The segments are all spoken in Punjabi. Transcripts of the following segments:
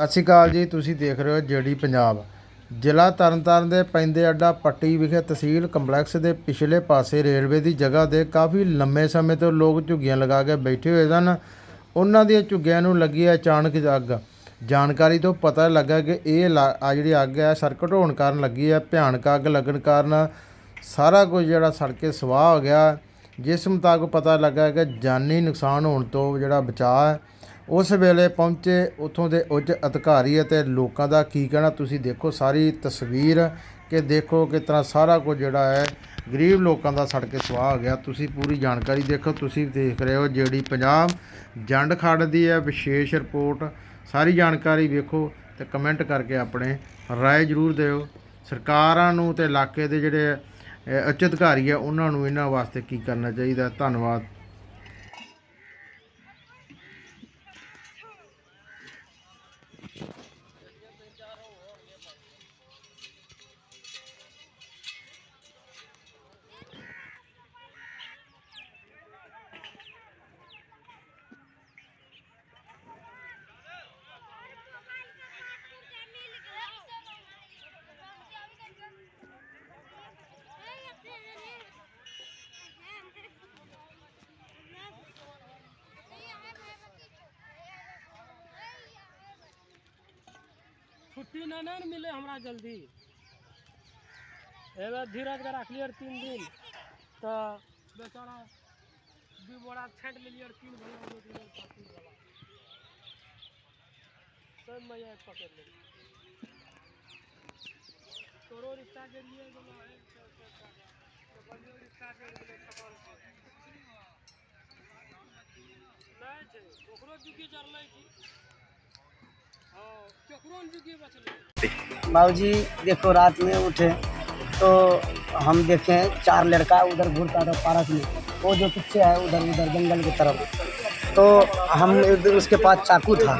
ਸਤਿ ਸ਼੍ਰੀ ਅਕਾਲ ਜੀ, ਤੁਸੀਂ ਦੇਖ ਰਹੇ ਹੋ ਜੇਡੀ ਪੰਜਾਬ। ਜ਼ਿਲ੍ਹਾ ਤਰਨਤਾਰਨ ਦੇ ਪੈਂਦੇ ਅੱਡਾ ਪੱਟੀ ਵਿਖੇ ਤਹਿਸੀਲ ਕੰਪਲੈਕਸ ਦੇ ਪਿਛਲੇ ਪਾਸੇ ਰੇਲਵੇ ਦੀ ਜਗ੍ਹਾ ਦੇ ਕਾਫੀ ਲੰਮੇ ਸਮੇਂ ਤੋਂ ਲੋਕ ਝੁੱਗੀਆਂ ਲਗਾ ਕੇ ਬੈਠੇ ਹੋਏ ਸਨ। ਉਹਨਾਂ ਦੀਆਂ ਝੁੱਗੀਆਂ ਨੂੰ ਲੱਗੀ ਹੈ ਅਚਾਨਕ ਅੱਗ। ਜਾਣਕਾਰੀ ਤੋਂ ਪਤਾ ਲੱਗਾ ਕਿ ਇਹ ਲਾ- ਆ ਜਿਹੜੀ ਅੱਗ ਹੈ, ਸਰਕਟ ਹੋਣ ਕਾਰਨ ਲੱਗੀ ਹੈ। ਭਿਆਨਕ ਅੱਗ ਲੱਗਣ ਕਾਰਨ ਸਾਰਾ ਕੁਝ ਜਿਹੜਾ ਸੜ ਕੇ ਸਵਾਹ ਹੋ ਗਿਆ। ਜਿਸ ਮੁਤਾਬਕ ਪਤਾ ਲੱਗਾ ਕਿ ਜਾਨੀ ਨੁਕਸਾਨ ਹੋਣ ਤੋਂ ਜਿਹੜਾ ਬਚਾਅ ਹੈ ਉਸ ਵੇਲੇ ਪਹੁੰਚੇ ਉਥੋਂ ਦੇ ਉੱਚ ਅਧਿਕਾਰੀ ਅਤੇ ਲੋਕਾਂ ਦਾ ਕੀ ਕਹਿਣਾ? ਤੁਸੀਂ ਦੇਖੋ ਸਾਰੀ ਤਸਵੀਰ ਕਿ ਦੇਖੋ ਕਿਸ ਤਰ੍ਹਾਂ ਸਾਰਾ ਕੁਝ ਜਿਹੜਾ ਹੈ, ਗਰੀਬ ਲੋਕਾਂ ਦਾ ਸੜ ਕੇ ਸਵਾਹ ਹੋ ਗਿਆ। ਤੁਸੀਂ ਪੂਰੀ ਜਾਣਕਾਰੀ ਦੇਖੋ, ਤੁਸੀਂ ਦੇਖ ਰਹੇ ਹੋ ਜਿਹੜੀ ਪੰਜਾਬ ਜੰਡ ਖੜ ਦੀ ਹੈ, ਵਿਸ਼ੇਸ਼ ਰਿਪੋਰਟ। ਸਾਰੀ ਜਾਣਕਾਰੀ ਵੇਖੋ ਤੇ ਕਮੈਂਟ ਕਰਕੇ ਆਪਣੇ ਰਾਏ ਜ਼ਰੂਰ ਦਿਓ। ਸਰਕਾਰਾਂ ਨੂੰ ਤੇ ਇਲਾਕੇ ਦੇ ਜਿਹੜੇ ਉੱਚ ਅਧਿਕਾਰੀ ਆ, ਉਹਨਾਂ ਨੂੰ ਇਹਨਾਂ ਵਾਸਤੇ ਕੀ ਕਰਨਾ ਚਾਹੀਦਾ? ਧੰਨਵਾਦ। छुट्टी ना ना मिले हमरा जल्दी एबे धीरज के रख लियर तीन दिन तो बेचारा दू बोरा छेट लेलियर तीन भैया दो दिन पार्टी वाला सब मैया पकड़ ले तोरो रिश्ता के लिए गेलो है तो बलियो रिश्ता के लिए खबर नहीं छै ओकरो दुखी चढ़लै की बाबूजी, देखो, रात में उठे तो हम देखें चार लड़का उधर घूरता था पार्क में। वो जो पीछे है, उधर उधर जंगल की तरफ़। तो हम उसके पास चाकू था।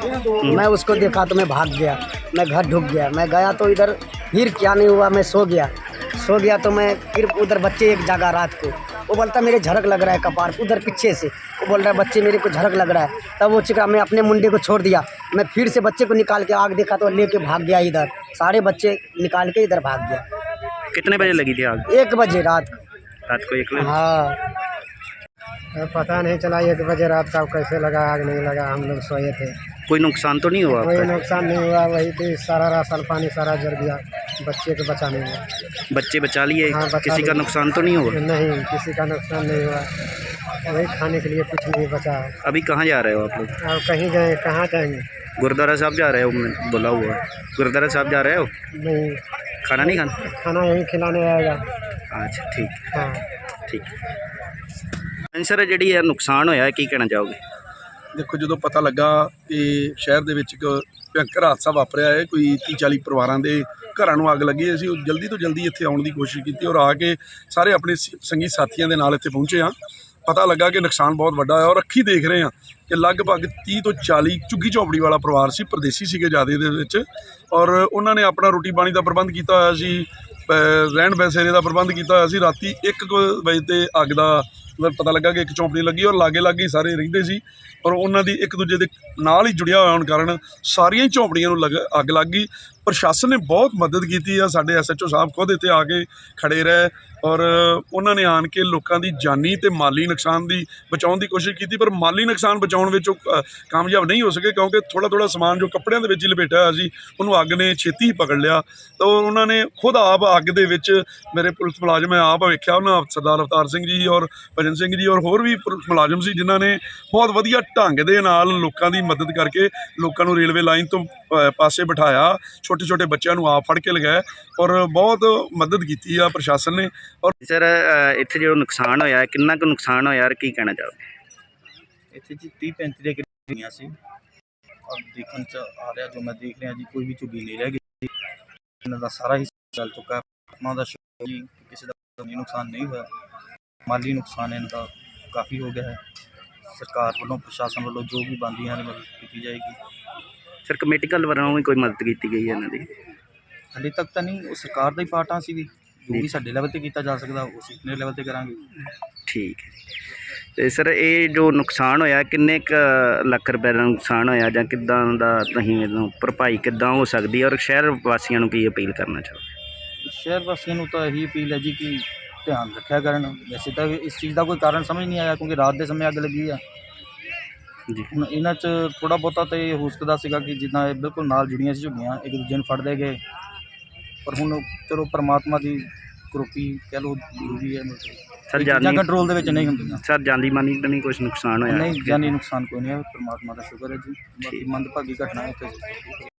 मैं उसको देखा तो मैं भाग गया। मैं घर ढुक गया। मैं गया तो इधर फिर क्या नहीं हुआ, मैं सो गया। सो गया तो मैं फिर उधर बच्चे एक जगह रात को। वो बोलता, मेरे झड़क लग रहा है कपार, उधर पीछे से। वो बोल रहा है बच्चे, मेरे को झड़क लग रहा है। तब वो चिका, मैं अपने मुंडे को छोड़ दिया। मैं फिर से बच्चे को निकाल के आग देखा तो लेके भाग गया इधर। सारे बच्चे निकाल के इधर भाग गया। कितने बजे लगी थी आग? एक बजे रात को। रात को एक बजे? हाँ। पता नहीं चला एक बजे रात का कैसे लगा आग नहीं लगा हम लोग सोए थे। कोई नुकसान तो नहीं हुआ कोई नुकसान नहीं हुआ वही थी सारा राशन पानी सारा जल गया बच्चे को बचाने में बच्चे बचा लिए? हाँ, बचा किसी का नुकसान तो नहीं हुआ? नहीं किसी का नुकसान नहीं हुआ। वही खाने के लिए कुछ नहीं बचा है। अभी कहाँ जा रहे हो आप लोग? अब कहीं जाए कहाँ जाएँगे? गुरुद्वारा साहब जा रहे हो मैं बोला हुआ गुरुद्वारा साहब जा रहे हो नहीं खाना नहीं खाना खाना यहीं खिलाने आएगा अच्छा ठीक हाँ ਠੀਕ ਸਰ ਜਿਹੜੀ ਇਹ ਨੁਕਸਾਨ ਹੋਇਆ ਕੀ ਕਹਿਣਾ ਚਾਹੋਗੇ ਦੇਖੋ ਜਦੋਂ ਪਤਾ ਲੱਗਾ ਕਿ ਸ਼ਹਿਰ ਦੇ ਵਿੱਚ ਇੱਕ ਭਿਅੰਕਰ ਹਾਦਸਾ ਵਾਪਰਿਆ ਹੈ ਕੋਈ 30 40 ਪਰਿਵਾਰਾਂ ਦੇ ਘਰਾਂ ਨੂੰ ਅੱਗ ਲੱਗੀ ਹੈ। ਅਸੀਂ ਉਹ ਜਲਦੀ ਤੋਂ ਜਲਦੀ ਇੱਥੇ ਆਉਣ ਦੀ ਕੋਸ਼ਿਸ਼ ਕੀਤੀ ਔਰ ਆ ਕੇ ਸਾਰੇ ਆਪਣੇ ਸ- ਸੰਗੀ ਸਾਥੀਆਂ ਦੇ ਨਾਲ ਇੱਥੇ ਪਹੁੰਚੇ ਹਾਂ ਪਤਾ ਲੱਗਾ ਕਿ ਨੁਕਸਾਨ ਬਹੁਤ ਵੱਡਾ ਹੋਇਆ ਔਰ ਅੱਖੀ ਦੇਖ ਰਹੇ ਹਾਂ ਕਿ ਲਗਭਗ 30 ਤੋਂ 40 ਝੁੱਗੀ ਝੌਂਪੜੀ ਵਾਲਾ ਪਰਿਵਾਰ ਸੀ, ਪਰਦੇਸੀ ਸੀਗੇ ਜਿਆਦੇ ਦੇ ਵਿੱਚ ਔਰ ਉਹਨਾਂ ਨੇ ਆਪਣਾ ਰੋਟੀ ਪਾਣੀ ਦਾ ਪ੍ਰਬੰਧ ਕੀਤਾ ਹੋਇਆ ਸੀ ਰਹਿਣ ਬਸੇਰੇ ਦਾ ਪ੍ਰਬੰਧ ਕੀਤਾ ਹੋਇਆ ਸੀ, ਰਾਤੀ 1 ਵਜੇ ਤੇ ਅੱਗ ਦਾ ਪਤਾ ਲੱਗਾ ਕਿ ਇੱਕ ਚੌਂਪੜੀ ਲੱਗੀ ਔਰ ਲਾਗੇ ਲਾਗੇ ਸਾਰੇ ਰਹਿੰਦੇ ਸੀ ਔਰ ਉਹਨਾਂ ਦੀ ਇੱਕ ਦੂਜੇ ਦੇ ਨਾਲ ਹੀ ਜੁੜਿਆ ਹੋਇਆ ਹੋਣ ਕਾਰਨ ਸਾਰੀਆਂ ਹੀ ਝੌਂਪੜੀਆਂ ਨੂੰ ਲੱਗ ਅੱਗ ਲੱਗ ਗਈ ਪ੍ਰਸ਼ਾਸਨ ਨੇ ਬਹੁਤ ਮਦਦ ਕੀਤੀ ਆ, ਸਾਡੇ ਐਸਐਚਓ ਸਾਹਿਬ ਖੁਦ ਇੱਥੇ ਆ ਕੇ ਖੜੇ ਰਹੇ ਔਰ ਉਹਨਾਂ ਨੇ ਆਣ ਕੇ ਲੋਕਾਂ ਦੀ ਜਾਨੀ ਤੇ ਮਾਲੀ ਨੁਕਸਾਨ ਦੀ ਬਚਾਉਣ ਦੀ ਕੋਸ਼ਿਸ਼ ਕੀਤੀ, ਪਰ ਮਾਲੀ ਨੁਕਸਾਨ ਬਚਾਉਣ ਵਿੱਚ ਉਹ ਕਾਮਯਾਬ ਨਹੀਂ ਹੋ ਸਕੇ ਕਿਉਂਕਿ ਥੋੜਾ ਥੋੜਾ ਸਮਾਨ ਜੋ ਕੱਪੜਿਆਂ ਦੇ ਵਿੱਚ ਹੀ ਲਪੇਟਿਆ ਹੋਇਆ ਸੀ, ਉਹਨੂੰ ਅੱਗ ਨੇ ਛੇਤੀ ਹੀ ਪਕੜ ਲਿਆ। ਤਾਂ ਉਹਨਾਂ ਨੇ ਖੁਦ ਆਪ ਅੱਗ ਦੇ ਵਿੱਚ ਮੇਰੇ ਪੁਲਿਸ ਮੁਲਾਜ਼ਮ ਹੈ ਆਪ ਵੇਖਿਆ, ਉਹਨਾਂ ਸਰਦਾਰ ਅਵਤਾਰ ਸਿੰਘ ਜੀ ਔਰ ਭਜਨ ਸਿੰਘ ਜੀ ਔਰ ਹੋਰ ਵੀ ਪੁਲਿਸ ਮੁਲਾਜ਼ਮ ਸੀ ਜਿਨ੍ਹਾਂ ਨੇ ਬਹੁਤ ਵਧੀਆ ਢੰਗ ਦੇ ਨਾਲ ਲੋਕਾਂ ਦੀ ਮਦਦ ਕਰਕੇ ਲੋਕਾਂ ਨੂੰ ਰੇਲਵੇ ਲਾਈਨ ਤੋਂ ਪਾਸੇ ਬਿਠਾਇਆ। ਛੋਟੇ ਛੋਟੇ ਬੱਚਿਆਂ ਨੂੰ ਆਪ ਫੜ ਕੇ ਲਗਾਇਆ ਔਰ ਬਹੁਤ ਮਦਦ ਕੀਤੀ ਆ ਪ੍ਰਸ਼ਾਸਨ ਨੇ ਔਰ ਸਰ ਇੱਥੇ ਜੋ ਨੁਕਸਾਨ ਹੋਇਆ ਕਿੰਨਾ ਕੁ ਨੁਕਸਾਨ ਹੋਇਆ ਔਰ ਕੀ ਕਹਿਣਾ ਚਾਹੋਗੇ? ਇੱਥੇ ਜੀ 30 35 ਦੇ ਕਰੀਬ ਗਈਆਂ ਸੀ। ਔਰ ਦੇਖਣ ਚ ਆ ਰਿਹਾ ਜੋ ਮੈਂ ਦੇਖ ਰਿਹਾ ਜੀ ਕੋਈ ਵੀ ਝੁੱਗੀ ਨਹੀਂ ਰਹਿ ਗਈ। ਇਹਨਾਂ ਦਾ ਸਾਰਾ ਹੀ ਚੱਲ ਚੁੱਕਾ ਹੈ। ਉਹਨਾਂ ਦਾ ਸ਼ੁਕਰ ਜੀ ਕਿਸੇ ਦਾ ਨੁਕਸਾਨ ਨਹੀਂ ਹੋਇਆ। ਮਾਲੀ ਨੁਕਸਾਨ ਇਹਨਾਂ ਦਾ ਕਾਫੀ ਹੋ ਗਿਆ ਹੈ। ਸਰਕਾਰ ਵੱਲੋਂ ਪ੍ਰਸ਼ਾਸਨ ਵੱਲੋਂ ਜੋ ਵੀ ਬਣਦੀਆਂ ਨੇ ਮਦਦ ਕੀਤੀ ਜਾਏਗੀ। ਸਰ ਕਮੇਟੀ ਕੱਲ ਵੱਲੋਂ ਵੀ ਕੋਈ ਮਦਦ ਕੀਤੀ ਗਈ ਹੈ ਇਹਨਾਂ ਦੀ। ਹਾਲੇ ਤੱਕ ਤਾਂ ਨਹੀਂ ਉਹ ਸਰਕਾਰ ਦਾ ਹੀ ਪਾਰਟ ਆ ਸੀ ਵੀ। ਜੋ ਵੀ ਸਾਡੇ ਲੈਵਲ ਤੇ ਕੀਤਾ ਜਾ ਸਕਦਾ ਉਹ ਅਸੀਂ ਆਪਣੇ ਲੈਵਲ ਤੇ ਕਰਾਂਗੇ। ਠੀਕ ਹੈ ਤੇ ਸਰ ਇਹ ਜੋ ਨੁਕਸਾਨ ਹੋਇਆ ਕਿੰਨੇ ਕ ਲੱਖ ਰੁਪਏ ਦਾ ਨੁਕਸਾਨ ਹੋਇਆ ਜਾਂ ਕਿੱਦਾਂ ਦਾ ਤੁਸੀਂ ਇਹਨੂੰ ਭਰਪਾਈ ਕਿੱਦਾਂ ਹੋ ਸਕਦੀ ਹੈ ਔਰ ਸ਼ਹਿਰ ਵਾਸੀਆਂ ਨੂੰ ਕੀ ਅਪੀਲ ਕਰਨਾ ਚਾਹੋਗੇ? ਸ਼ਹਿਰ ਵਾਸੀਆਂ ਨੂੰ ਤਾਂ ਇਹੀ ਅਪੀਲ ਹੈ ਜੀ ਕਿ ਧਿਆਨ ਰੱਖਿਆ ਕਰਨ। ਵੈਸੇ ਤਾਂ ਇਸ ਚੀਜ਼ ਦਾ ਕੋਈ ਕਾਰਨ ਸਮਝ ਨਹੀਂ ਆਇਆ ਕਿਉਂਕਿ ਰਾਤ ਦੇ ਸਮੇਂ ਅੱਗ ਲੱਗੀ ਆ। ਜੀ। ਹੁਣ ਇਹਨਾਂ 'ਚ ਥੋੜਾ ਬਹੁਤਾ ਤਾਂ ਇਹ ਹੋ ਸਕਦਾ ਸੀਗਾ ਕਿ ਜਿੱਦਾਂ ਇਹ ਬਿਲਕੁਲ ਨਾਲ ਜੁੜੀਆਂ ਸੀ ਝੁੱਗੀਆਂ ਇੱਕ ਦੂਜੇ ਨੂੰ ਫੜਦੇ ਗਏ। ਪਰ ਹੁਣ ਚਲੋ ਪਰਮਾਤਮਾ ਦੀ ਕਰੋਪੀ ਕਹਿ ਲਓ ਜ਼ਰੂਰੀ ਹੈ। ਸਰ ਜਾਂ ਜਾਨੀ ਕੰਟਰੋਲ ਦੇ ਵਿੱਚ ਨਹੀਂ ਹੁੰਦੀਆਂ। ਸਰ ਜਾਨੀ ਮਾਨੀ ਤਾਂ ਨਹੀਂ ਕੁਝ ਨੁਕਸਾਨ ਹੋਇਆ? ਨਹੀਂ ਜਾਨੀ ਨੁਕਸਾਨ ਕੋਈ ਨਹੀਂ ਹੈ ਪਰਮਾਤਮਾ ਦਾ ਸ਼ੁਕਰ ਹੈ ਜੀ। ਬਾਕੀ ਮੰਦਭਾਗੀ ਘਟਨਾ ਹੈ ਉੱਥੇ